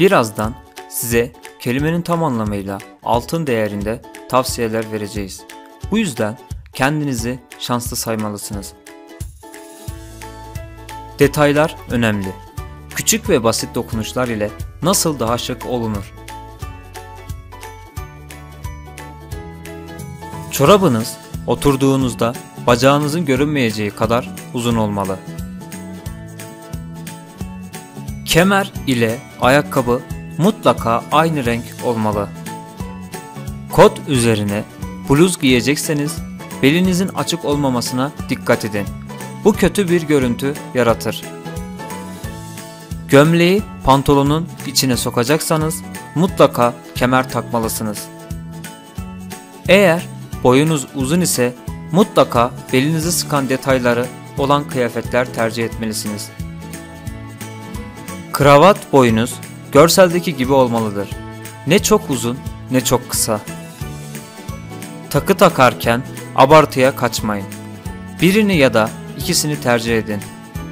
Birazdan size kelimenin tam anlamıyla altın değerinde tavsiyeler vereceğiz. Bu yüzden kendinizi şanslı saymalısınız. Detaylar önemli. Küçük ve basit dokunuşlar ile nasıl daha şık olunur? Çorabınız oturduğunuzda bacağınızın görünmeyeceği kadar uzun olmalı. Kemer ile ayakkabı mutlaka aynı renk olmalı. Kot üzerine bluz giyecekseniz belinizin açık olmamasına dikkat edin. Bu kötü bir görüntü yaratır. Gömleği pantolonun içine sokacaksanız mutlaka kemer takmalısınız. Eğer boyunuz uzun ise mutlaka belinizi sıkan detayları olan kıyafetler tercih etmelisiniz. Kravat boyunuz görseldeki gibi olmalıdır. Ne çok uzun ne çok kısa. Takı takarken abartıya kaçmayın. Birini ya da ikisini tercih edin.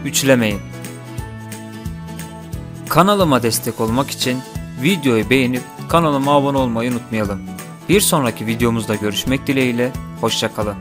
Üçlemeyin. Kanalıma destek olmak için videoyu beğenip kanalıma abone olmayı unutmayalım. Bir sonraki videomuzda görüşmek dileğiyle, hoşçakalın.